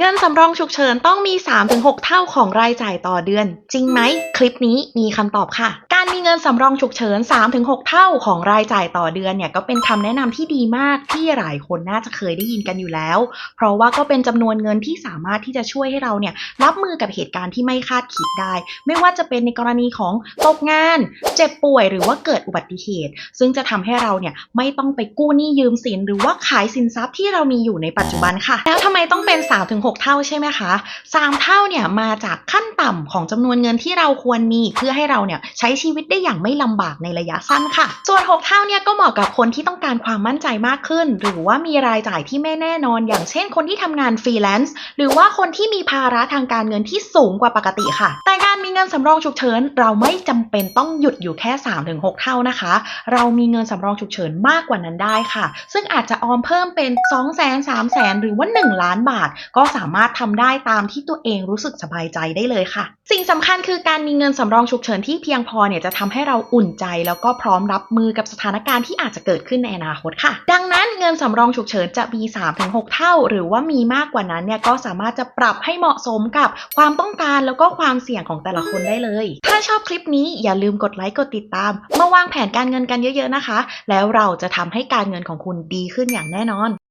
เงินสำรองฉุกเฉินต้องมี 3-6 เท่าของรายจ่ายต่อเดือน จริงไหม คลิปนี้มีคำตอบค่ะ การมีเงินสำรองฉุกเฉิน 3-6 เท่าของรายจ่ายต่อเดือนเนี่ยก็เป็นคำแนะนำที่ดีมากที่หลายคนน่าจะเคยได้ยินกันอยู่แล้ว เพราะว่าก็เป็นจำนวนเงินที่สามารถที่จะช่วยให้เราเนี่ยรับมือกับเหตุการณ์ที่ไม่คาดคิดได้ ไม่ว่าจะเป็นในกรณีของตกงาน เจ็บป่วยหรือว่าเกิดอุบัติเหตุ ซึ่งจะทำให้เราเนี่ยไม่ต้องไปกู้หนี้ยืมสิน หรือว่าขายสินทรัพย์ที่เรามีอยู่ในปัจจุบันค่ะ แล้วทำไมต้องเป็น 3-6 เท่าใช่ไหมคะ3เท่าเนี่ยมาจากขั้นต่ำของจำนวนเงินที่เราควรมีเพื่อให้เราเนี่ยใช้ชีวิตได้อย่างไม่ลำบากในระยะสั้นค่ะ ส่วน 6 เท่าเนี่ยก็เหมาะกับคนที่ต้องการความมั่นใจมากขึ้น หรือว่ามีรายจ่ายที่ไม่แน่นอน อย่างเช่น คนที่ทำงานฟรีแลนซ์หรือว่าคนที่มีภาระทางการเงินที่สูงกว่าปกติค่ะ แต่การมีเงินสำรองฉุกเฉินเราไม่จำเป็นต้องหยุดอยู่แค่ 3-6 เท่านะคะ เรามีเงินสำรองฉุกเฉินมากกว่านั้นได้ค่ะ ซึ่งอาจจะออมเพิ่มเป็น2 0 0 0 0 0 3 0 0 0 0 หรือว่า 1 ล้านบาท ก็สามารถทำได้ตามที่ตัวเองรู้สึกสบายใจได้เลยค่ะ สิ่งสำคัญคือการมีเงินสำรองฉุกเฉินที่เพียงพอเนี่ยจะทำให้เราอุ่นใจแล้วก็พร้อมรับมือกับสถานการณ์ที่อาจจะเกิดขึ้นในอนาคตค่ะ ดังนั้นเงินสำรองฉุกเฉินจะมี 3-6 เท่า หรือว่ามีมากกว่านั้นเนี่ยก็สามารถจะปรับให้เหมาะสมกับความต้องการแล้วก็ความเสี่ยงของแต่ละคนได้เลย ถ้าชอบคลิปนี้อย่าลืมกดไลค์กดติดตาม มาวางแผนการเงินกันเยอะๆนะคะ แล้วเราจะทำให้การเงินของคุณดีขึ้นอย่างแน่นอน